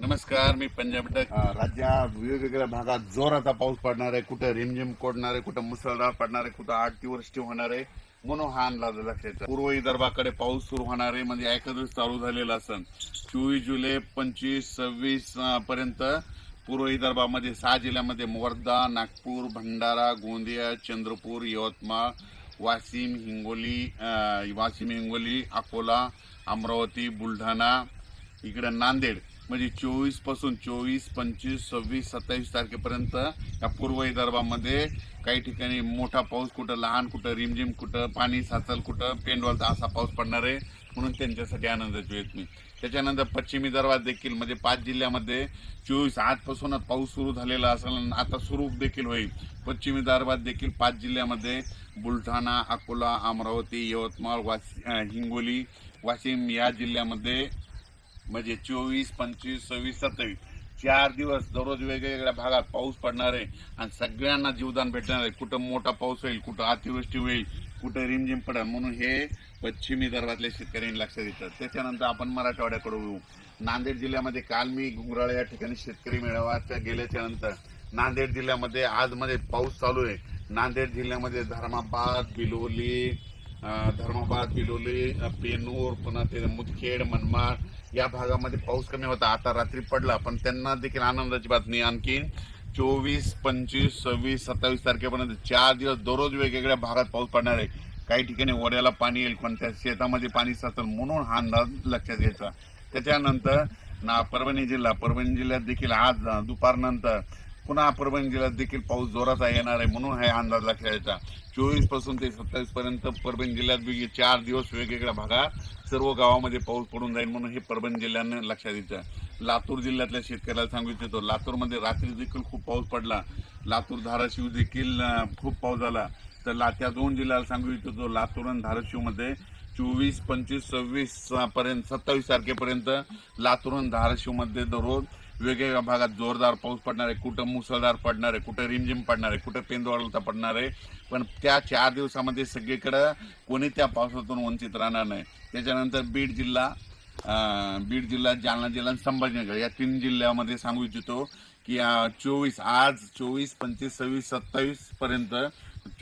नमस्कार मी पंजाब डक. राज्यात वेगवेगळ्या भागात जोराचा पाऊस पडणार आहे. कुठं रिमझिम कोडणार आहे कुठं मुसळधार पडणार आहे कुठं अतिवृष्टी होणार आहे. म्हणून हा अंदाज लक्षात पूर्व विदर्भाकडे पाऊस सुरू होणार आहे म्हणजे एका दिवस चालू झालेला असन. चोवीस जुलै पंचवीस सव्वीस पर्यंत पूर्व विदर्भामध्ये सहा जिल्ह्यामध्ये वर्धा नागपूर भंडारा गोंदिया चंद्रपूर यवतमाळ वाशिम हिंगोली वाशिम हिंगोली अकोला अमरावती बुलढाणा इकडं नांदेड. म्हणजे चोवीसपासून चोवीस पंचवीस सव्वीस सत्तावीस तारखेपर्यंत या पूर्व विदर्भामध्ये काही ठिकाणी मोठा पाऊस कुठं लहान कुठं रिमझिम कुठं पाणी साचल कुठं पेंडवालचा असा पाऊस पडणार आहे म्हणून त्यांच्यासाठी आनंदाची वेळ मी त्याच्यानंतर पश्चिम विदर्भात देखील म्हणजे पाच जिल्ह्यामध्ये चोवीस आजपासूनच पाऊस सुरू झालेला असेल आता सुरू देखील होईल. पश्चिम विदर्भात देखील पाच जिल्ह्यामध्ये बुलढाणा अकोला अमरावती यवतमाळ वाशी हिंगोली वाशिम या जिल्ह्यामध्ये म्हणजे चोवीस पंचवीस सव्वीस सत्तावीस. चार दिवस दररोज वेगवेगळ्या भागात पाऊस पडणार आहे आणि सगळ्यांना जीवदान भेटणार आहे. कुठं मोठा पाऊस होईल कुठं अतिवृष्टी होईल कुठं रिमझिम पडेल म्हणून हे पश्चिम विदर्भातल्या शेतकऱ्यांनी लक्षात देतात. त्याच्यानंतर आपण मराठवाड्याकडे येऊ नांदेड जिल्ह्यामध्ये काल मी घुंगराळ या ठिकाणी शेतकरी मेळावा गेल्याच्यानंतर नांदेड जिल्ह्यामध्ये आजमध्ये पाऊस चालू आहे. नांदेड जिल्ह्यामध्ये धर्माबाद बिलोली धर्माबाद बिलोली पेनूर पुन्हा ते मुदखेड मनमाड या भागामध्ये पाऊस कमी होता. आता रात्री पडला पण त्यांना देखील आनंदाची बातमी आणखी चोवीस पंचवीस सव्वीस सत्तावीस तारखेपर्यंत चार दिवस दररोज वेगवेगळ्या भागात पाऊस पडणार आहे. काही ठिकाणी वड्याला पाणी येईल पण त्या शेतामध्ये पाणी साचल म्हणून हा अंदाज लक्षात घ्यायचा. त्याच्यानंतर ना परभणी जिल्हा परभणी जिल्ह्यात देखील आज दुपारनंतर पुन्हा परभणी जिल्ह्यात देखील पाऊस जोराचा येणार आहे म्हणून हा अंदाज लक्षात घ्यायचा चोवीसपासून ते सत्तावीस पर्यंत परभणी जिल्ह्यात वेगळी चार दिवस वेगवेगळ्या भागात सर्व गावामध्ये पाऊस पडून जाईल म्हणून हे परभणी जिल्ह्यानं लक्षात द्यायचं लातूर जिल्ह्यातल्या शेतकऱ्याला सांगू इच्छितो लातूरमध्ये रात्री देखील खूप पाऊस पडला. लातूर धाराशिव देखील खूप पाऊस झाला. तर ला त्या दोन जिल्ह्याला सांगू इच्छितो लातूर आणि धाराशिवमध्ये चोवीस पंचवीस सव्वीस पर्यंत सत्तावीस तारखेपर्यंत लातूर आणि धाराशिवमध्ये दररोज वेगवेगळ्या भागात जोरदार पाऊस पडणार आहे कुठं मुसळधार पडणार आहे कुठं रिमझिम पडणार आहे कुठं पेंदवाळता पडणार आहे. पण त्या चार दिवसामध्ये सगळीकडं कोणी त्या पावसातून वंचित राहणार नाही. त्याच्यानंतर बीड जिल्हा बीड जिल्हा जालना जिल्हा आणि संभाजीनगर या तीन जिल्ह्यामध्ये सांगू इच्छितो की चोवीस आज चोवीस पंचवीस सव्वीस सत्तावीसपर्यंत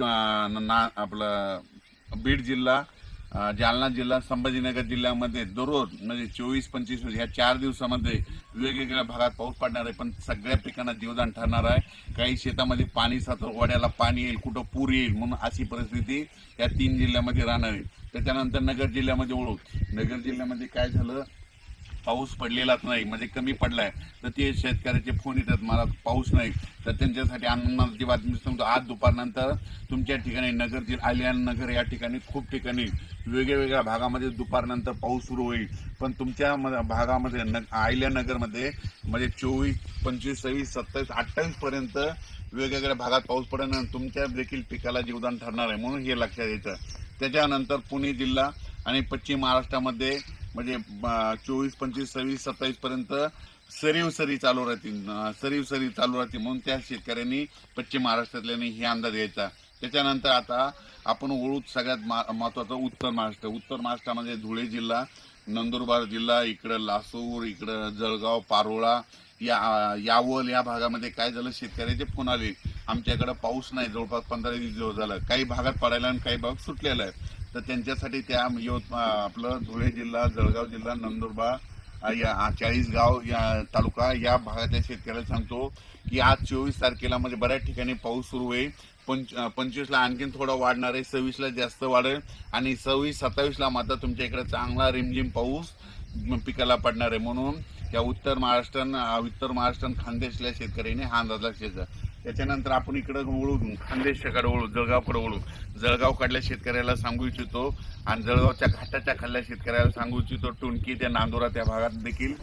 ना आपलं बीड जिल्हा जालना जिल्हा संभाजीनगर जिल्ह्यामध्ये दररोज म्हणजे चोवीस पंचवीस ह्या चार दिवसामध्ये वेगवेगळ्या भागात पाऊस पडणार आहे पण सगळ्या पिकांना जीवदान ठरणार आहे. काही शेतामध्ये पाणी साचल वाड्याला पाणी येईल कुठं पूर येईल म्हणून अशी परिस्थिती या तीन जिल्ह्यामध्ये राहणार आहे. त्याच्यानंतर नगर जिल्ह्यामध्ये ओळख. नगर जिल्ह्यामध्ये काय झालं? पाऊस पडलेलाच नाही म्हणजे कमी पडलाय तर ते शेतकऱ्याचे फोन येतात मला पाऊस नाही. तर त्यांच्यासाठी आनंदाची बातमी सांगतो आज दुपारनंतर तुमच्या ठिकाणी नगर जिल्हा आलियान नगर या ठिकाणी खूप ठिकाणी वेगळ्या भागामध्ये दुपारनंतर पाऊस सुरू होईल. पण तुमच्या म- भागामध्ये न आयल्यानगरमध्ये म्हणजे चोवीस पंचवीस सव्वीस सत्तावीस अठ्ठावीसपर्यंत वेगवेगळ्या भागात पाऊस पडेल आणि तुमच्या देखील पिकाला जीवदान ठरणार आहे म्हणून हे लक्षात यायचं त्याच्यानंतर पुणे जिल्हा आणि पश्चिम महाराष्ट्रामध्ये म्हणजे चोवीस पंचवीस सव्वीस सत्तावीस पर्यंत सरीव सरी चालू राहतील. सरीव सरी चालू राहतील म्हणून त्या शेतकऱ्यांनी पश्चिम महाराष्ट्रातल्यानी हे अंदाज घ्यायचा. त्याच्यानंतर आता आपण ओळू सगळ्यात महत्वाचं उत्तर महाराष्ट्र. उत्तर महाराष्ट्रामध्ये धुळे जिल्हा नंदुरबार जिल्हा इकडं लासूर इकडं जळगाव पारोळा या यावल या भागामध्ये काय झालं? शेतकऱ्याचे फोन आले. आमच्याकडे पाऊस नाही. जवळपास पंधरा वीस दिवस झालं. काही भागात पडायला आणि काही भाग सुटलेला आहे. तर त्यांच्यासाठी त्या यवत आपलं धुळे जिल्हा जळगाव जिल्हा नंदुरबार अ, या चाळीसगाव या तालुका या भागातल्या शेतकऱ्याला सांगतो की आज चोवीस तारखेला म्हणजे बऱ्याच ठिकाणी पाऊस सुरू होईल पंच पंचवीसला आणखीन थोडा वाढणार आहे. सव्वीसला जास्त वाढेल आणि सव्वीस सत्तावीसला मात्र तुमच्या इकडे चांगला रिमझिम पाऊस पिकाला पडणार आहे. म्हणून या उत्तर महाराष्ट्र उत्तर महाराष्ट्र खानदेशल्या शेतकऱ्यांनी हा अंदाज लक्षात त्याच्यानंतर आपण इकडं वळू खानदेशाकडे वळू जळगावकडे वळू जळगावकडल्या शेतकऱ्याला सांगू इच्छितो आणि जळगावच्या घाटाच्या खाल्ल्या शेतकऱ्याला सांगू इच्छितो. टुणकी त्या नांदोरा त्या भागात देखील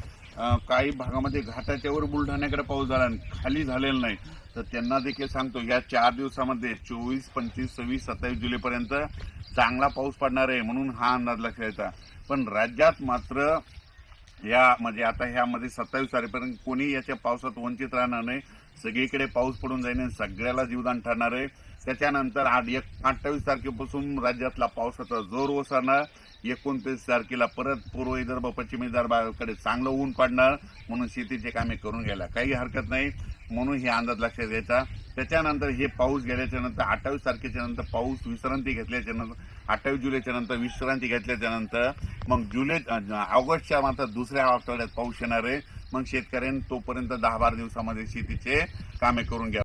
काही भागामध्ये घाटाच्यावर बुलढाण्याकडे पाऊस झाला आणि खाली झालेला नाही. तर त्यांना देखील सांगतो या चार दिवसामध्ये चोवीस पंचवीस सव्वीस सत्तावीस जुलैपर्यंत चांगला पाऊस पडणार आहे म्हणून हा अंदाज लक्षायचा पण राज्यात मात्र या म्हणजे आता ह्यामध्ये सत्तावीस तारखेपर्यंत कोणी याच्या पावसात वंचित राहणार नाही. सगळीकडे पाऊस पडून जाईल सगळ्याला जीवदान ठरणार आहे. त्याच्यानंतर आठ एक अठ्ठावीस तारखेपासून राज्यातला पावसाचा जोर ओसरणार. एकोणतीस तारखेला परत पूर्व विदर्भ पश्चिम विदर्भाकडे चांगलं ऊन पडणार. म्हणून शेतीचे कामे करून घ्यायला काही हरकत नाही. म्हणून हे अंदाज लक्षात घ्यायचा. त्याच्यानंतर हे पाऊस गेल्याच्यानंतर अठ्ठावीस तारखेच्या नंतर पाऊस विश्रांती घेतल्याच्या नंतर अठ्ठावीस जुलैच्या नंतर विश्रांती घेतल्याच्या नंतर मग जुलै ऑगस्टच्या मात्र दुसऱ्या आठवड्यात पाऊस येणार आहे. मग शेतकऱ्यांनी तोपर्यंत दहा बारा दिवसामध्ये शेतीचे कामे करून घ्या.